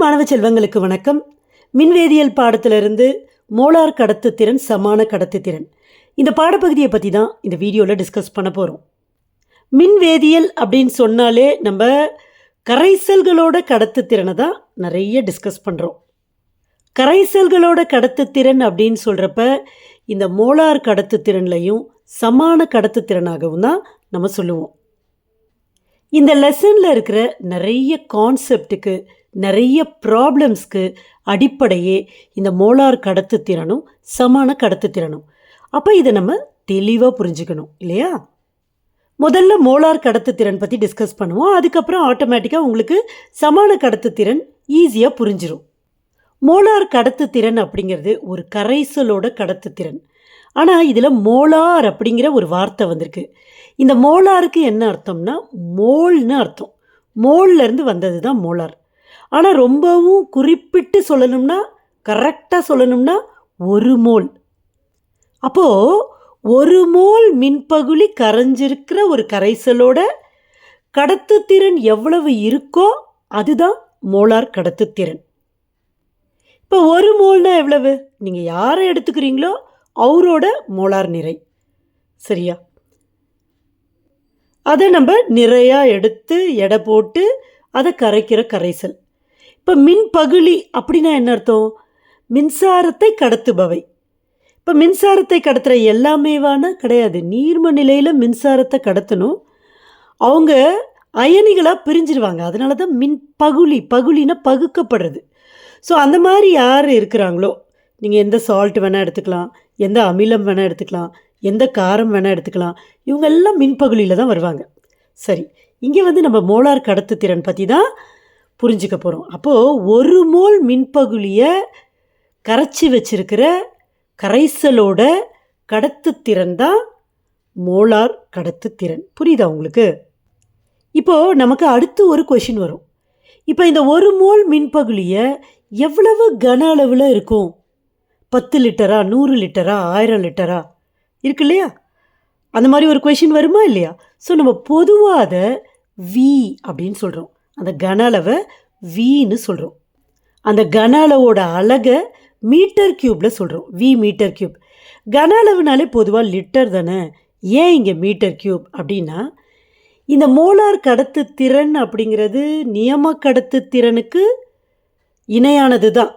மாணவ செல்வங்களுக்கு வணக்கம். மின்வேதியியல் பாடத்திலிருந்து மோலார் கடத்துத்திறன் சமான கடத்துத்திறன். இந்த பாடப்பகுதியை பற்றி தான் இந்த வீடியோவில் டிஸ்கஸ் பண்ண போகிறோம் மின்வேதியியல் அப்படின்னு சொன்னாலே நம்ம கரைசல்களோட கடத்துத்திறனை தான் நிறைய டிஸ்கஸ் பண்ணுறோம் கரைசல்களோட கடத்துத்திறன் அப்படின்னு சொல்கிறப்ப இந்த மோலார் கடத்துத்திறன்லையும் சமான கடத்துத்திறனாகவும் தான் நம்ம சொல்லுவோம். இந்த லெசனில் இருக்கிற நிறைய கான்செப்டுக்கு நிறைய ப்ராப்ளம்ஸ்க்கு அடிப்படையே இந்த மோலார் கடத்துத்திறனும் சமான கடத்து திறனும். அப்போ இதை நம்ம தெளிவாக புரிஞ்சுக்கணும் இல்லையா? முதல்ல மோலார் கடத்து திறன் பற்றி டிஸ்கஸ் பண்ணுவோம். அதுக்கப்புறம் ஆட்டோமேட்டிக்காக உங்களுக்கு சமான கடத்து திறன் ஈஸியாக புரிஞ்சிடும் மோலார் கடத்து திறன் அப்படிங்கிறது ஒரு கரைசலோட கடத்து திறன். ஆனால் இதில் மோலார் அப்படிங்கிற ஒரு வார்த்தை வந்திருக்கு. இந்த மோலாருக்கு என்ன அர்த்தம்னா மோல்னு அர்த்தம். மோல்லேருந்து வந்தது தான் மோலார். ஆனால் ரொம்பவும் குறிப்பிட்டு சொல்லணும்னா கரெக்டாக சொல்லணும்னா ஒரு மோல். அப்போது ஒரு மோல் மின்பகுளி கரைஞ்சிருக்கிற ஒரு கரைசலோட கடத்துத்திறன் எவ்வளவு இருக்கோ அதுதான் மோலார் கடத்துத்திறன். இப்போ ஒரு மோல்னா எவ்வளவு? நீங்கள் யாரை எடுத்துக்கிறீங்களோ அவரோட மோலார் நிறை. சரியா? அதை நம்ம நிறையா எடுத்து எடை போட்டு அதை கரைக்கிற கரைசல். இப்போ மின் பகுளி அப்படின்னா என்ன அர்த்தம்? மின்சாரத்தை கடத்துபவை. இப்போ மின்சாரத்தை கடத்துகிற எல்லாமேவான கிடையாது. நீர்ம நிலையில் மின்சாரத்தை கடத்தணும். அவங்க அயனிகளாக பிரிஞ்சிருவாங்க. அதனால தான் மின் பகுளி பகுளினா பகுக்கப்படுறது. ஸோ அந்த மாதிரி யார் இருக்கிறாங்களோ நீங்கள் எந்த சால்ட் வேணால் எடுத்துக்கலாம் எந்த அமிலம் வேணால் எடுத்துக்கலாம் எந்த காரம் வேணால் எடுத்துக்கலாம் இவங்கெல்லாம் மின்பகுலியில் மின்பகுளியில் தான் வருவாங்க. சரி இங்கே வந்து நம்ம மோலார் கடத்துத்திறன் பற்றி தான் புரிஞ்சுக்க போகிறோம் அப்போது ஒரு மோல் மின்பகுலியை கரைச்சி வச்சிருக்கிற கரைசலோட கடத்துத்திறன் தான் மோலார் கடத்துத்திறன் புரியுதா உங்களுக்கு? இப்போது நமக்கு அடுத்து ஒரு கொஷின் வரும். இப்போ இந்த ஒரு மோல் மின்பகுலியை எவ்வளவு கன அளவில் இருக்கும்? பத்து லிட்டரா நூறு லிட்டரா ஆயிரம் லிட்டரா? இருக்கு இல்லையா? அந்த மாதிரி ஒரு கொஷின் வருமா இல்லையா? ஸோ நம்ம பொதுவாக அதை வி அப்படின்னு சொல்கிறோம் அந்த கன அளவை வின்னு சொல்கிறோம் அந்த கன அளவோட அழகை மீட்டர் க்யூப்பில் சொல்கிறோம் வி மீட்டர் க்யூப் கன அளவுனாலே பொதுவாக லிட்டர் தானே. ஏன் இங்கே மீட்டர் க்யூப் அப்படின்னா இந்த மோலார் கடத்து திறன் அப்படிங்கிறது நியம கடத்து திறனுக்கு இணையானது தான்.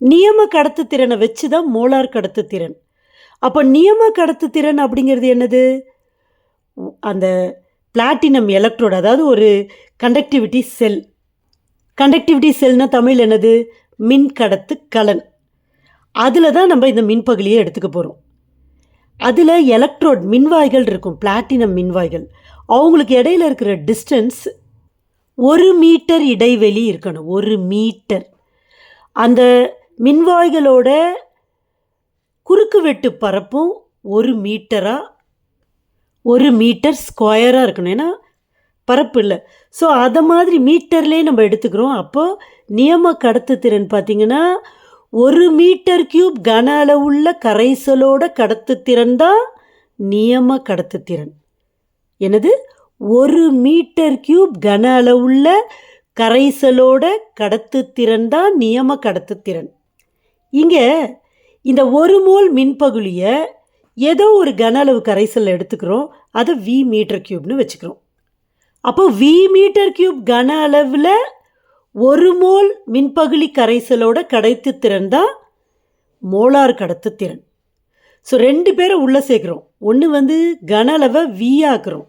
நியம கடத்து திறனை வச்சு தான் மோலார் கடத்து திறன். அப்போ நியம கடத்து திறன் அப்படிங்கிறது என்னது? அந்த பிளாட்டினம் எலக்ட்ரோடு அதாவது ஒரு கண்டக்டிவிட்டி செல் கண்டக்டிவிட்டி செல்னா தமிழ் என்னது? மின் கடத்து கலன். அதில் தான் நம்ம இந்த மின்பகுலியை எடுத்துக்க போகிறோம் அதில் எலக்ட்ரோட் மின்வாய்கள் இருக்கும் பிளாட்டினம் மின்வாய்கள். அவங்களுக்கு இடையில இருக்கிற டிஸ்டன்ஸ் ஒரு மீட்டர் இடைவெளி இருக்கணும் ஒரு மீட்டர். அந்த மின்வாய்களோட குறுக்கு வெட்டு பரப்பும் ஒரு மீட்டராக ஒரு மீட்டர் ஸ்கொயராக இருக்கணும். ஏன்னா பரப்பு இல்லை. ஸோ அதை மாதிரி மீட்டர்லேயே நம்ம எடுத்துக்கிறோம். அப்போது நியம கடத்துத்திறன் பார்த்திங்கன்னா ஒரு மீட்டர் கியூப் கன அளவுள்ள கரைசலோட கடத்துத்திறன் தான் நியம கடத்துத்திறன். எனது ஒரு மீட்டர் கியூப் கன அளவுள்ள கரைசலோட கடத்துத்திறன் தான் நியம கடத்துத்திறன். இங்கே இந்த ஒரு மோல் மின்பகுலியை ஏதோ ஒரு கன அளவு கரைசல் எடுத்துக்கிறோம். அதை வி மீட்டர் கியூப்னு வச்சுக்கிறோம். அப்போ வி மீட்டர் கியூப் கன அளவில் ஒரு மோல் மின்பகுளி கரைசலோட கடத்துத்திறன் தான் மோலார் கடத்து திறன். ஸோ ரெண்டு பேரை உள்ளே சேர்க்குறோம். ஒன்று வந்து கன அளவை வி ஆக்குறோம்.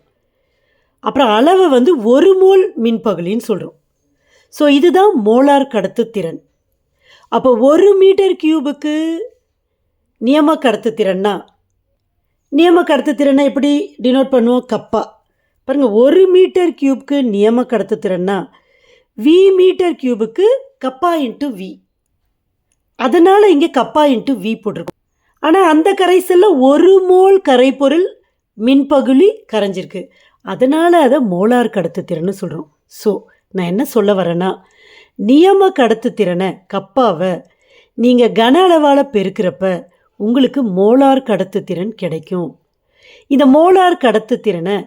அப்புறம் அளவை வந்து ஒரு மோல் மின்பகுலின்னு சொல்கிறோம் ஸோ இதுதான் மோலார் கடத்து திறன். அப்போ ஒரு மீட்டர் கியூபுக்கு நியம கடத்துத்திறன்னா நியம கடத்துத்திறனை எப்படி டினோட் பண்ணுவோம்? கப்பா. பாருங்கள் ஒரு மீட்டர் கியூப்க்கு நியம கடத்துத்திறன்னா வி மீட்டர் கியூபுக்கு கப்பா இன்ட்டு வி அதனால் இங்கே கப்பா இன்ட்டு வி போட்டிருக்கோம். ஆனால் அந்த கரைசலில் ஒரு மோல் கரைப்பொருள் மின்பகுளி கரைஞ்சிருக்கு. அதனால் அதை மோலார் கடத்துத்திறன்னு சொல்கிறோம் ஸோ நான் என்ன சொல்ல வரேன்னா நியம கடத்துத்திறனை கப்பாவை நீங்கள் கன அளவால் பெருக்கிறப்ப உங்களுக்கு மோலார் கடத்துத்திறன் கிடைக்கும். இந்த மோலார் கடத்துத்திறனை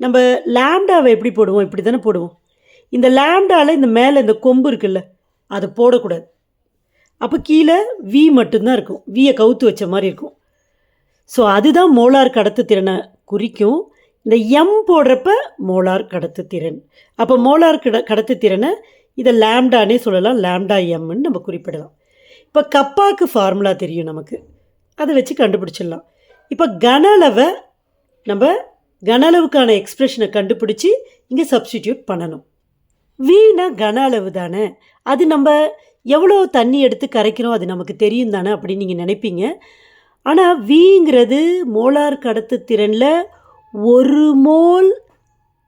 நம்ம லேம்டாவை எப்படி போடுவோம்? இப்படி தானே போடுவோம். இந்த லேம்டாவில் இந்த மேலே இந்த கொம்பு இருக்குல்ல அதை போடக்கூடாது. அப்போ கீழே வி மட்டும்தான் இருக்கும். வியை கவுத்து வச்ச மாதிரி இருக்கும். ஸோ அதுதான் மோலார் கடத்து திறனை குறிக்கும். இந்த எம் போடுறப்ப மோலார் கடத்து திறன். அப்போ மோலார் கட கடத்து திறனை இதை லேம்டானே சொல்லலாம். லேம்டா எம்னு நம்ம குறிப்பிடலாம். இப்போ கப்பாக்கு ஃபார்முலா தெரியும் நமக்கு. அதை வச்சு கண்டுபிடிச்சிடலாம். இப்போ கன அளவை நம்ம கன அளவுக்கான எக்ஸ்ப்ரெஷனை கண்டுபிடிச்சி இங்கே சப்ஸ்டிடியூட் பண்ணணும். வீணா கன அளவு தானே? அது நம்ம எவ்வளோ தண்ணி எடுத்து கரைக்கிறோம் அது நமக்கு தெரியும் தானே அப்படின்னு நீங்கள் நினைப்பீங்க. ஆனால் வீங்கிறது மோலார் கடத்து திறனில் ஒரு மோல்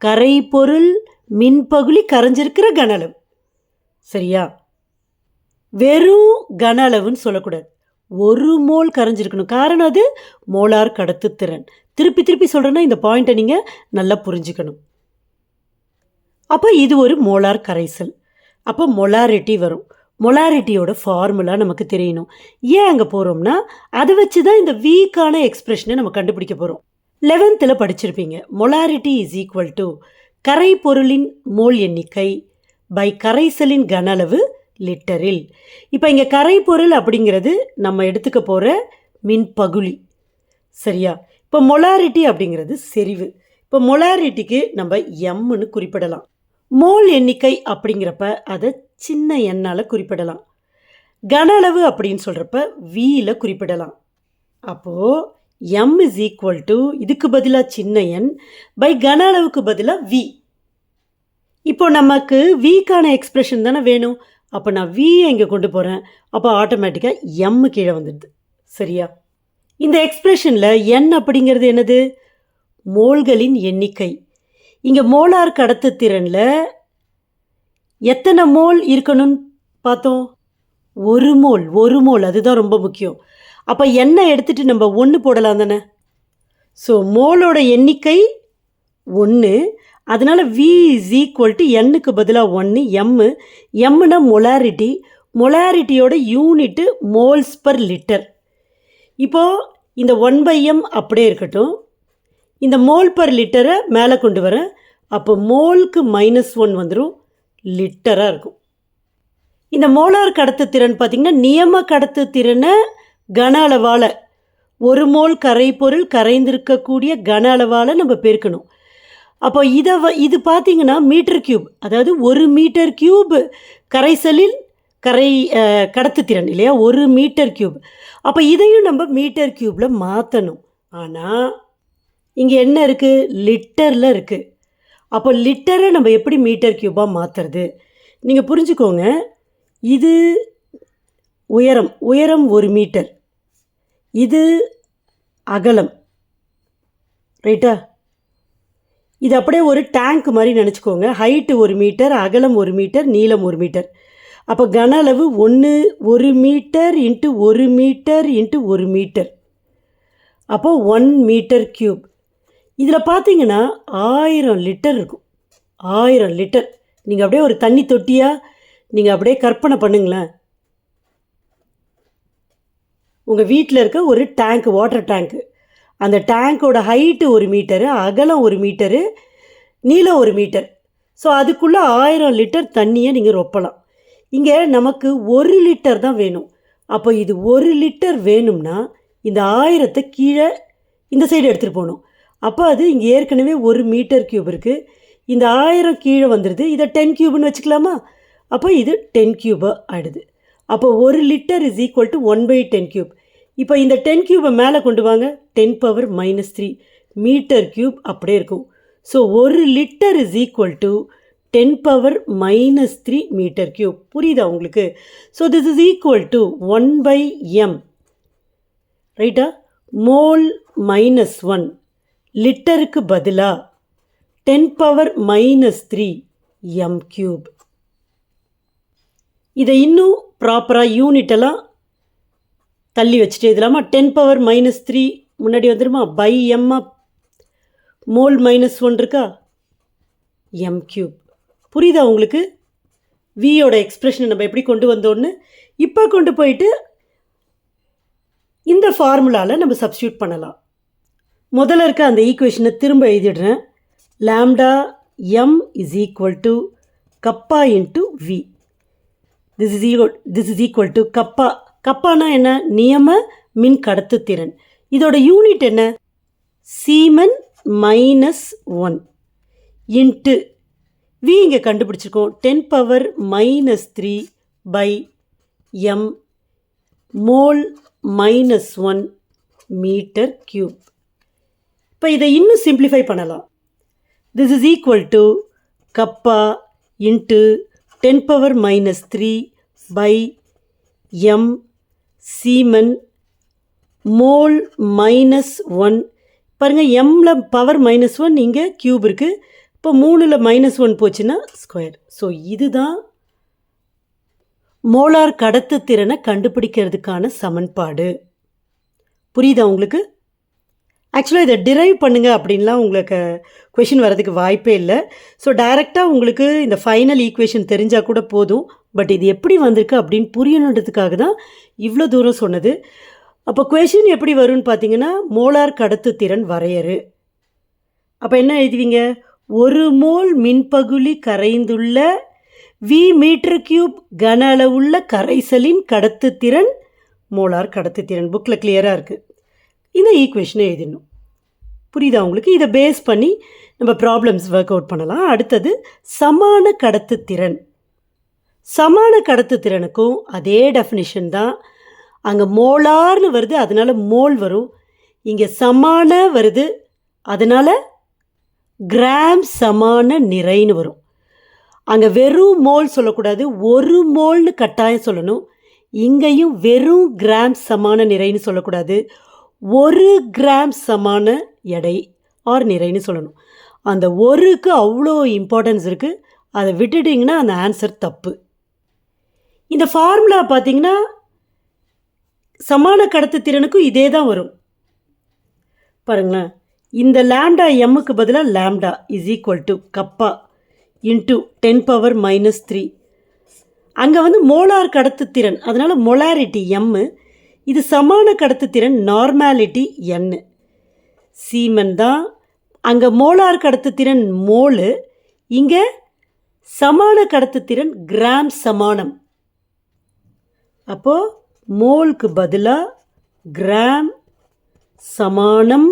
கரைபொருள் மின்பகுலி கரைஞ்சிருக்கிற கன அளவு. சரியா? வெறும் கன அளவுன்னு சொல்லக்கூடாது. ஒரு மோல் கரைஞ்சிருக்கணும். காரணம் அது மோலார் கடத்து திறன். திருப்பி திருப்பி சொல்கிறேன்னா இந்த பாயிண்ட்டை நீங்கள் நல்லா புரிஞ்சுக்கணும். அப்போ இது ஒரு மோலார் கரைசல். அப்போ மொலாரிட்டி வரும். மொலாரிட்டியோட ஃபார்முலா நமக்கு தெரியணும். ஏன் அங்கே போகிறோம்னா அதை வச்சு தான் இந்த வீக்கான எக்ஸ்பிரஷனை நம்ம கண்டுபிடிக்க போகிறோம் லெவன்த்தில் படிச்சிருப்பீங்க. மொலாரிட்டி இஸ் ஈக்குவல் டு கரை பொருளின் மோல் எண்ணிக்கை பை கரைசலின் கன அளவு லிட்டரில். இப்போ இங்கே கரைப்பொருள் அப்படிங்கிறது நம்ம எடுத்துக்க போகிற மின் பகுளி சரியா? இப்போ மொலாரிட்டி அப்படிங்கிறது செறிவு. இப்போ மொலாரிட்டிக்கு நம்ம எம்னு குறிப்பிடலாம். மோல் எண்ணிக்கை அப்படிங்கிறப்ப அதை சின்ன எண்ணால் குறிப்பிடலாம். கன அளவு அப்படின்னு சொல்கிறப்ப வியில் குறிப்பிடலாம். அப்போது எம் இஸ் ஈக்குவல் டு இதுக்கு பதிலாக சின்ன எண் பை கன அளவுக்கு பதிலாக வி இப்போ நமக்கு விக்கான எக்ஸ்பிரஷன் தானே வேணும்? அப்போ நான் வியை இங்கே கொண்டு போகிறேன் அப்போ ஆட்டோமேட்டிக்காக எம் கீழே வந்துடுது. சரியா? இந்த எக்ஸ்ப்ரெஷனில் என் அப்படிங்கிறது என்னது? மோல்களின் எண்ணிக்கை. இங்கே மோலார் கடத்து திறனில் எத்தனை மோல் இருக்கணும்னு பார்த்தோம்? ஒரு மோல் ஒரு மோல் அதுதான் ரொம்ப முக்கியம். அப்போ எண்ணெய் எடுத்துகிட்டு நம்ம ஒன்று போடலாம் தானே? ஸோ மோலோட எண்ணிக்கை ஒன்று அதனால் வி இஸ் ஈக்குவல் டு எண்ணுக்கு பதிலாக ஒன்று எம்மு எம்முனா மொலாரிட்டி மொலாரிட்டியோட யூனிட்டு மோல்ஸ் பர் லிட்டர் இப்போது இந்த ஒன் பை எம் அப்படியே இருக்கட்டும். இந்த மோல் பர் லிட்டரை மேலே கொண்டு வரேன் அப்போ மோலுக்கு மைனஸ் ஒன் வந்துடும் லிட்டராக இருக்கும். இந்த மோலார் கடத்து திறன் பார்த்திங்கன்னா நியம கடத்து திறனை கன அளவால் ஒரு மோல் கரைப்பொருள் கரைந்திருக்கக்கூடிய கன அளவால் நம்ம பெருக்கணும். அப்போ இதை வ இது பார்த்திங்கன்னா மீட்டர் கியூப் அதாவது ஒரு மீட்டர் கியூப் கரைசலில் கரை கடத்துத்திறன் இல்லையா? ஒரு மீட்டர் கியூப் அப்போ இதையும் நம்ம மீட்டர் கியூப்பில் மாற்றணும் ஆனால் இங்கே என்ன இருக்குது லிட்டரில் இருக்குது அப்போ லிட்டரை நம்ம எப்படி மீட்டர் கியூபாக மாற்றுறது நீங்கள் புரிஞ்சுக்கோங்க. இது உயரம் உயரம் ஒரு மீட்டர். இது அகலம். ரைட்டா? இது அப்படியே ஒரு டேங்க் மாதிரி நினச்சிக்கோங்க. ஹைட்டு ஒரு மீட்டர் அகலம் ஒரு மீட்டர் நீளம் ஒரு மீட்டர் அப்போ கன அளவு ஒன்று ஒரு மீட்டர் இன்ட்டு ஒரு மீட்டர் இன்ட்டு ஒரு மீட்டர் அப்போ ஒன் மீட்டர் கியூப் இதில் பார்த்தீங்கன்னா ஆயிரம் லிட்டர் இருக்கும். ஆயிரம் லிட்டர் நீங்கள் அப்படியே ஒரு தண்ணி தொட்டியாக நீங்கள் அப்படியே கற்பனை பண்ணுங்களேன். உங்கள் வீட்டில் இருக்க ஒரு டேங்க் வாட்டர் டேங்க்கு அந்த டேங்க்கோட ஹைட்டு ஒரு மீட்டரு அகலம் ஒரு மீட்டரு நீளம் ஒரு மீட்டர் ஸோ அதுக்குள்ளே ஆயிரம் லிட்டர் தண்ணியை நீங்கள் ரொப்பலாம். இங்கே நமக்கு ஒரு லிட்டர் தான் வேணும். அப்போ இது ஒரு லிட்டர் வேணும்னா இந்த ஆயிரத்தை கீழே இந்த சைடு எடுத்துகிட்டு போகணும். அப்போ அது இங்கே ஏற்கனவே ஒரு மீட்டர் கியூப் இருக்குது இந்த ஆயிரம் கீழே வந்துடுது இதை டென் கியூப்னு வச்சுக்கலாமா? அப்போ இது டென் கியூபாக ஆகிடுது அப்போ ஒரு litre is equal to one by ten cube இப்போ இந்த டென் கியூபை மேலே கொண்டு வாங்க. Ten power minus three metre cube அப்படியே இருக்கும். ஸோ ஒரு litre is equal to ten power minus three metre cube புரியுதா உங்களுக்கு? So this is equal to one by M ரைட்டா மோல் மைனஸ் ஒன் லிட்டருக்கு பதிலாக ten power minus three M cube இதை இன்னும் ப்ராப்பராக யூனிட்டெல்லாம் தள்ளி வச்சுட்டு இதிலாமா டென் பவர் மைனஸ் த்ரீ முன்னாடி வந்துருமா? பை எம்மா மோல் மைனஸ் ஒன் இருக்கா? எம் கியூப் புரியுதா உங்களுக்கு? வியோட எக்ஸ்பிரஷனை நம்ம எப்படி கொண்டு வந்தோன்னு இப்போ கொண்டு போயிட்டு இந்த ஃபார்முலாவில் நம்ம சப்ஸ்டியூட் பண்ணலாம். முதல்ல இருக்க அந்த ஈக்குவேஷனை திரும்ப எழுதிடுறேன். Lambda M is equal to kappa into V this is equal this is equal to kappa கப்பானா என்ன? நியம மின் கடத்துத்திறன் இதோட யூனிட் என்ன? Siemens minus one into V இங்கே கண்டுபிடிச்சிருக்கோம். Ten power minus three by M mole minus one metre cube இப்போ இதை இன்னும் சிம்பிளிஃபை பண்ணலாம். This is equal to kappa into ten power minus three by M siemens mole minus one பாருங்கள் எம்மில் power minus one இங்கே cube இருக்குது இப்போ மூணில் மைனஸ் ஒன் போச்சுன்னா ஸ்கொயர் ஸோ இதுதான் மோலார் கடத்துத்திறனை கண்டுபிடிக்கிறதுக்கான சமன்பாடு. புரியுதா உங்களுக்கு? ஆக்சுவலாக இதை டிரைவ் பண்ணுங்கள் அப்படின்லாம் உங்களுக்கு கொஷின் வரதுக்கு வாய்ப்பே இல்லை. ஸோ டைரெக்டாக உங்களுக்கு இந்த ஃபைனல் ஈக்குவேஷன் தெரிஞ்சால் கூட போதும். பட் இது எப்படி வந்திருக்கு அப்படின்னு புரியணுன்றதுக்காக தான் இவ்வளோ தூரம் சொன்னது. அப்போ கொஷின் எப்படி வரும்னு பார்த்தீங்கன்னா மோலார் கடத்து திறன் வரையறு. அப்போ என்ன எழுதுவீங்க? ஒரு மோல் மின்பகுலி கரைந்துள்ள வி மீட்டர் கியூப் கன அளவுள்ள கரைசலின் கடத்துத்திறன் மோலார் கடத்துத்திறன். புக்கில் கிளியராக இருக்குது இந்த ஈக்குவேஷனை எழுதிடணும். புரியுதா உங்களுக்கு? இதை பேஸ் பண்ணி நம்ம ப்ராப்ளம்ஸ் ஒர்க் அவுட் பண்ணலாம். அடுத்தது சமான கடத்துத்திறன். சமான கடத்து திறனுக்கும் அதே டெஃபினிஷன் தான். அங்கே மோலார்னு வருது அதனால் மோல் வரும். இங்கே சமான வருது அதனால் கிராம் சமான நிறைன்னு வரும். அங்கே வெறும் மோல் சொல்லக்கூடாது ஒரு மோல்னு கட்டாயம் சொல்லணும். இங்கேயும் வெறும் கிராம் சமான நிறைன்னு சொல்லக்கூடாது. ஒரு கிராம் சமான எடை ஆர் நிறைன்னு சொல்லணும். அந்த ஒருக்கு அவ்வளோ இம்பார்ட்டன்ஸ் இருக்குது அதை விட்டுட்டிங்கன்னா அந்த ஆன்சர் தப்பு. இந்த ஃபார்முலா பார்த்தீங்கன்னா சமான கடத்துத்திறனுக்கும் இதே தான் வரும். பாருங்களேன். இந்த லேம்டா எம்முக்கு பதிலாக lambda is equal to kappa into ten power minus three அங்கே வந்து மோலார் கடத்துத்திறன் அதனால் மொலாரிட்டி எம்மு இது சமான கடத்துத்திறன் நார்மாலிட்டி என்னு சீமன் தான். அங்கே மோலார் கடத்துத்திறன் மோலு இங்கே சமான கடத்துத்திறன் கிராம் சமானம். அப்போது மோலுக்கு பதிலாக கிராம் சமானம்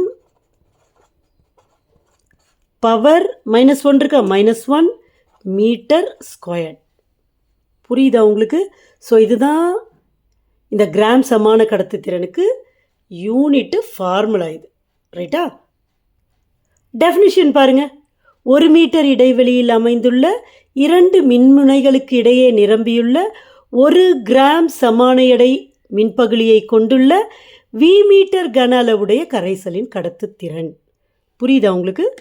பவர் மைனஸ் ஒன் இருக்கா? மைனஸ் ஒன் மீட்டர் ஸ்கொயர் புரியுதா உங்களுக்கு? ஸோ இதுதான் இந்த கிராம் சமான கடத்து திறனுக்கு யூனிட்டு ஃபார்முலா இது. ரைட்டா டெஃபினிஷன் பாருங்கள் ஒரு மீட்டர் இடைவெளியில் அமைந்துள்ள இரண்டு மின்முனைகளுக்கு இடையே நிரம்பியுள்ள ஒரு கிராம் சமான எடை மின்பகுளியை கொண்டுள்ள வி மீட்டர் கன அளவுடைய கரைசலின் கடத்துத்திறன். புரியுதா உங்களுக்கு?